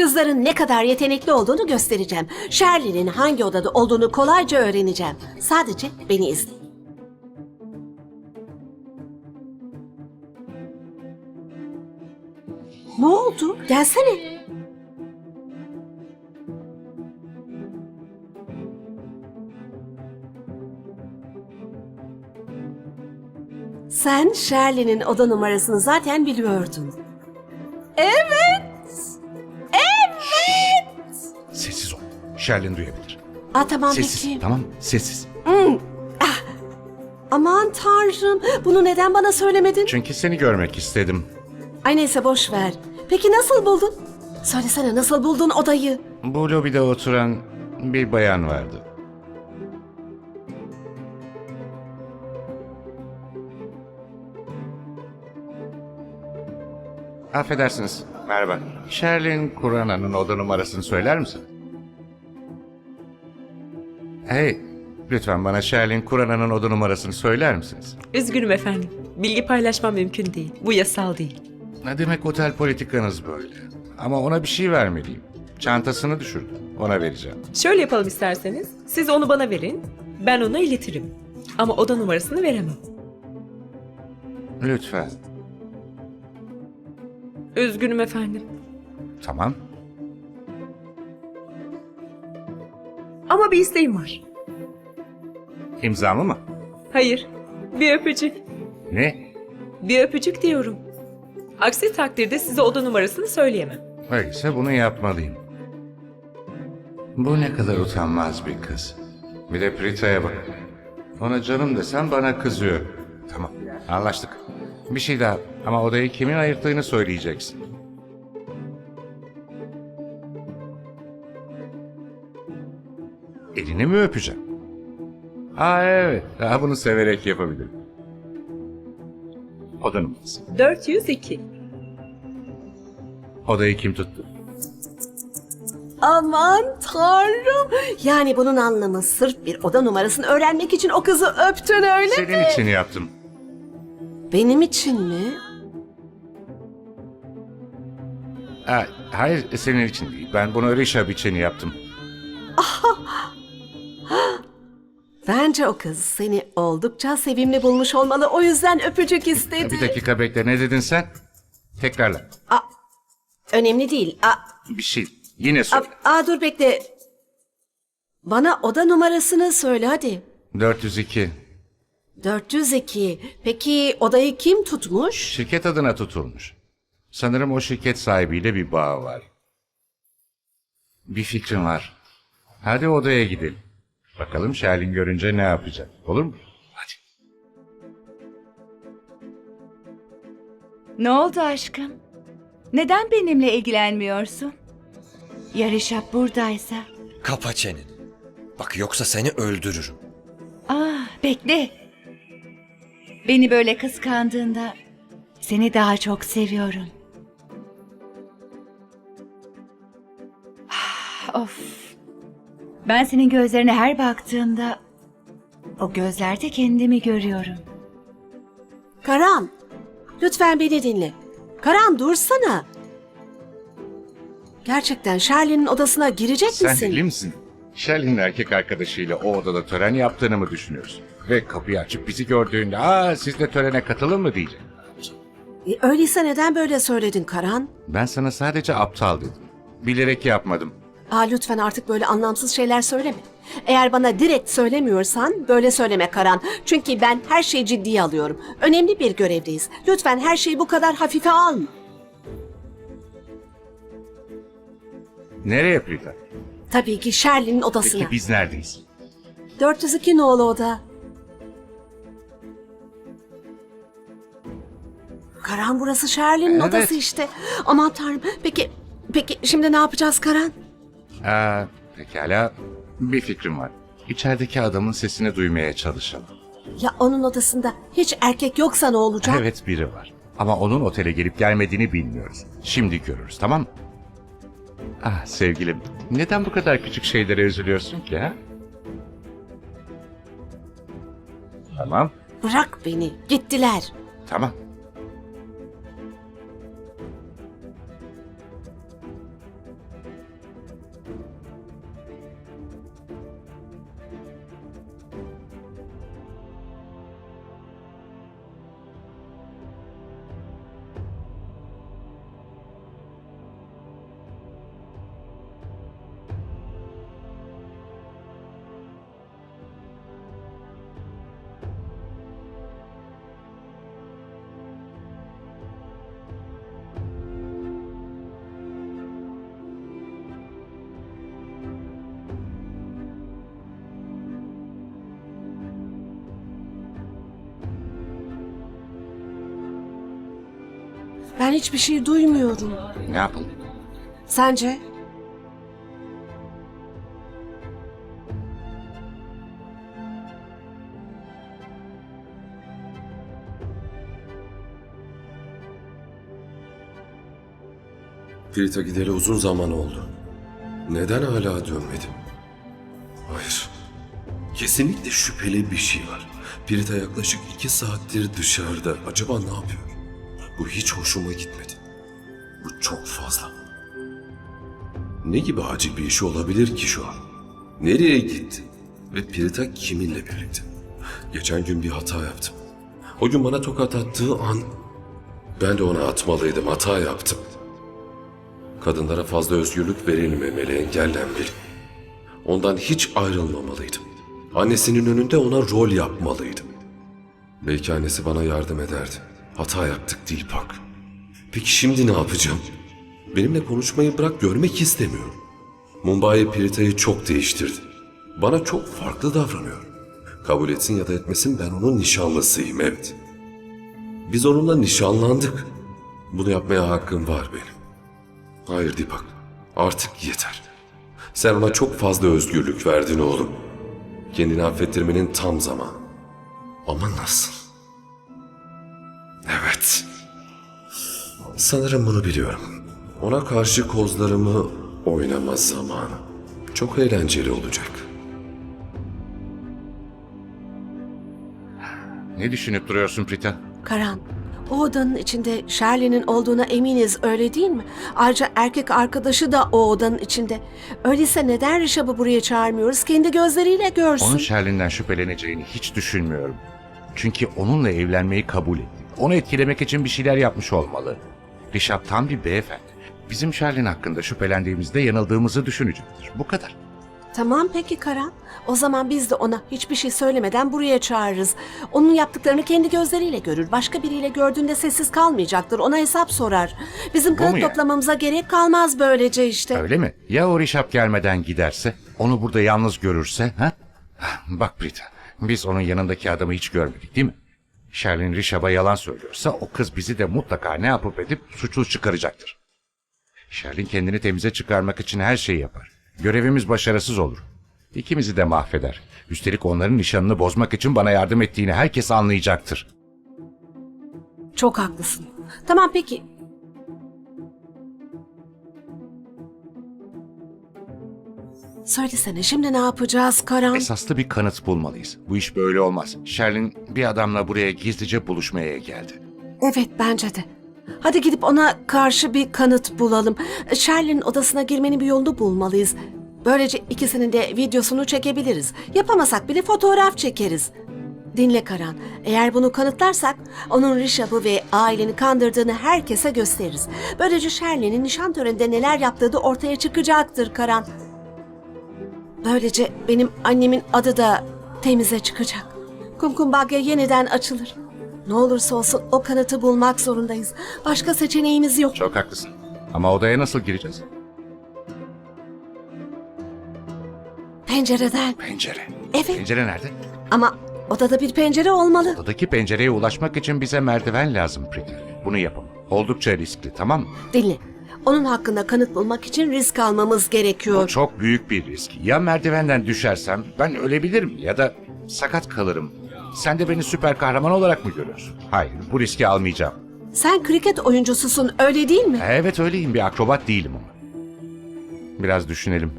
Kızların ne kadar yetenekli olduğunu göstereceğim. Shirley'nin hangi odada olduğunu kolayca öğreneceğim. Sadece beni izle. Ne oldu? Gelsene. Sen Shirley'nin oda numarasını zaten biliyordun. Sherlin duyabilir. Aa, tamam Sessiz. peki. Tamam Sessiz. Aman tanrım. Bunu neden bana söylemedin? Çünkü seni görmek istedim. Ay neyse boş ver. Peki nasıl buldun? Söylesene nasıl buldun odayı? Bu lobide oturan bir bayan vardı. Affedersiniz. Merhaba. Sherlin Kurana'nın oda numarasını söyler misin? Hey, lütfen bana Sherlin Kurana'nın oda numarasını söyler misiniz? Üzgünüm efendim. Bilgi paylaşmam mümkün değil. Bu yasal değil. Ne demek otel politikanız böyle? Ama ona bir şey vermeliyim. Çantasını düşürdü. Ona vereceğim. Şöyle yapalım isterseniz. Siz onu bana verin. Ben ona iletirim. Ama oda numarasını veremem. Lütfen. Üzgünüm efendim. Tamam. Ama bir isteğim var. İmzamı mı? Hayır. Bir öpücük. Ne? Bir öpücük diyorum. Aksi takdirde size oda numarasını söyleyemem. Öyleyse bunu yapmalıyım. Bu ne kadar utanmaz bir kız. Bir de Prita'ya bak. Ona canım desem bana kızıyor. Tamam, anlaştık. Bir şey daha ama odayı kimin ayırttığını söyleyeceksin. Elini mi öpeceğim? Aa evet, daha bunu severek yapabilirim. Oda numarası. 402. Odayı kim tuttu? Aman tanrım. Yani bunun anlamı sırf bir oda numarasını öğrenmek için o kızı öptün öyle mi? Senin için yaptım. Benim için mi? Ha, hayır senin için değil. Ben bunu Rişab için yaptım. Bence o kız seni oldukça sevimli bulmuş olmalı. O yüzden öpücük istedi. Bir dakika bekle ne dedin sen? Tekrarla. Aa, önemli değil. Aa, Bir şey. Yine aa, söyle. aa, dur bekle. Bana oda numarasını söyle hadi. 402. 402. Peki odayı kim tutmuş? Şirket adına tutulmuş. Sanırım o şirket sahibiyle bir bağ var. Bir fikrim var. Hadi odaya gidelim. Bakalım Şerlin görünce ne yapacak. Olur mu? Hadi. Ne oldu aşkım? Neden benimle ilgilenmiyorsun? Yarışap buradaysa. Kapa çeneni. Bak yoksa seni öldürürüm. Ah bekle. Beni böyle kıskandığında seni daha çok seviyorum. Ah, of. Ben senin gözlerine her baktığımda o gözlerde kendimi görüyorum. Karan, lütfen beni dinle. Karan dursana. Gerçekten Charlie'nin odasına girecek Sen misin? deli misin? Şerlin'in erkek arkadaşıyla o odada tören yaptığını mı düşünüyorsun? Ve kapıyı açıp bizi gördüğünde ''Aa siz de törene katılın mı?'' diyecek. E, öyleyse neden böyle söyledin Karan? Ben sana sadece aptal dedim. Bilerek yapmadım. Aa, lütfen artık böyle anlamsız şeyler söyleme. Eğer bana direkt söylemiyorsan böyle söyleme Karan. Çünkü ben her şeyi ciddiye alıyorum. Önemli bir görevdeyiz. Lütfen her şeyi bu kadar hafife alma. Nereye Prita? Tabii ki Shirley'nin odasına. Peki biz neredeyiz? 402 nolu oda. Karan burası Shirley'nin Evet. odası işte. Aman tanrım. Peki, peki şimdi ne yapacağız Karan? Aa, pekala. Bir fikrim var. İçerideki adamın sesini duymaya çalışalım. Ya onun odasında hiç erkek yoksa ne olacak? Evet biri var. Ama onun otele gelip gelmediğini bilmiyoruz. Şimdi görürüz tamam mı? Ah sevgilim, neden bu kadar küçük şeylere üzülüyorsun ki ha? Tamam, Bırak beni. Gittiler. tamam. Ben hiçbir şey duymuyorum. Ne yapalım? Sence? Prita gideli uzun zaman oldu. Neden hala dönmedi? Hayır. Kesinlikle şüpheli bir şey var. Prita yaklaşık iki saattir dışarıda. Acaba ne yapıyor? Bu hiç hoşuma gitmedi. Bu çok fazla. Ne gibi acil bir işi olabilir ki şu an? Nereye gitti? Ve Prita kiminle birlikte? Geçen gün bir hata yaptım. O gün bana tokat attığı an ben de ona atmalıydım. Hata yaptım. Kadınlara fazla özgürlük verilmemeli, engellenmeli. Ondan hiç ayrılmamalıydım. Annesinin önünde ona rol yapmalıydım. Belki annesi bana yardım ederdi. Hata yaptık değil Pak. Peki şimdi ne yapacağım? Benimle konuşmayı bırak görmek istemiyorum. Mumbai Pirita'yı çok değiştirdi. Bana çok farklı davranıyor. Kabul etsin ya da etmesin ben onun nişanlısıyım evet. Biz onunla nişanlandık. Bunu yapmaya hakkım var benim. Hayır Dipak. Artık yeter. Sen ona çok fazla özgürlük verdin oğlum. Kendini affettirmenin tam zamanı. Ama nasıl? Evet. Sanırım bunu biliyorum. Ona karşı kozlarımı oynama zamanı. Çok eğlenceli olacak. Ne düşünüp duruyorsun Prita? Karan, o odanın içinde Shirley'nin olduğuna eminiz öyle değil mi? Ayrıca erkek arkadaşı da o odanın içinde. Öyleyse neden Rişab'ı buraya çağırmıyoruz? Kendi gözleriyle görsün. Onun Sherlin'den şüpheleneceğini hiç düşünmüyorum. Çünkü onunla evlenmeyi kabul etti. Onu etkilemek için bir şeyler yapmış olmalı. Rişap tam bir beyefendi. Bizim Sherlin hakkında şüphelendiğimizde yanıldığımızı düşünecektir. Bu kadar. Tamam peki Karan. O zaman biz de ona hiçbir şey söylemeden buraya çağırırız. Onun yaptıklarını kendi gözleriyle görür. Başka biriyle gördüğünde sessiz kalmayacaktır. Ona hesap sorar. Bizim Bu kanıt mu yani? toplamamıza gerek kalmaz böylece işte. Öyle mi? Ya o Rişap gelmeden giderse? Onu burada yalnız görürse? Ha? Bak Prita, biz onun yanındaki adamı hiç görmedik değil mi? Sherlin Rişap'a yalan söylüyorsa o kız bizi de mutlaka ne yapıp edip suçlu çıkaracaktır. Sherlin kendini temize çıkarmak için her şeyi yapar. Görevimiz başarısız olur. İkimizi de mahveder. Üstelik onların nişanını bozmak için bana yardım ettiğini herkes anlayacaktır. Çok haklısın. Tamam peki. Söylesene şimdi ne yapacağız Karan? Esaslı bir kanıt bulmalıyız. Bu iş böyle olmaz. Sherlin bir adamla buraya gizlice buluşmaya geldi. Evet bence de. Hadi gidip ona karşı bir kanıt bulalım. Sherlin'in odasına girmenin bir yolunu bulmalıyız. Böylece ikisinin de videosunu çekebiliriz. Yapamasak bile fotoğraf çekeriz. Dinle Karan, eğer bunu kanıtlarsak onun Rişap'ı ve aileni kandırdığını herkese gösteririz. Böylece Sherlin'in nişan töreninde neler yaptığı da ortaya çıkacaktır Karan. Böylece benim annemin adı da temize çıkacak. Kumkumbagya yeniden açılır. Ne olursa olsun o kanıtı bulmak zorundayız. Başka seçeneğimiz yok. Çok haklısın. Ama odaya nasıl gireceğiz? Pencereden. Pencere. Evet Pencere nerede? ama odada bir pencere olmalı. Odadaki pencereye ulaşmak için bize merdiven lazım Pretty. Bunu yapalım. Oldukça riskli tamam mı? Dinle. Onun hakkında kanıt bulmak için risk almamız Bu gerekiyor. çok büyük bir risk. Ya merdivenden düşersem ben ölebilirim ya da sakat kalırım. Sen de beni süper kahraman olarak mı görüyorsun? Hayır bu riski almayacağım. Sen kriket oyuncususun öyle değil mi? Evet öyleyim bir akrobat değilim ama. Biraz düşünelim.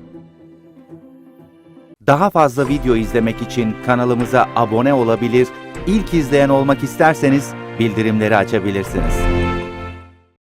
Daha fazla video izlemek için kanalımıza abone olabilir, ilk izleyen olmak isterseniz bildirimleri açabilirsiniz.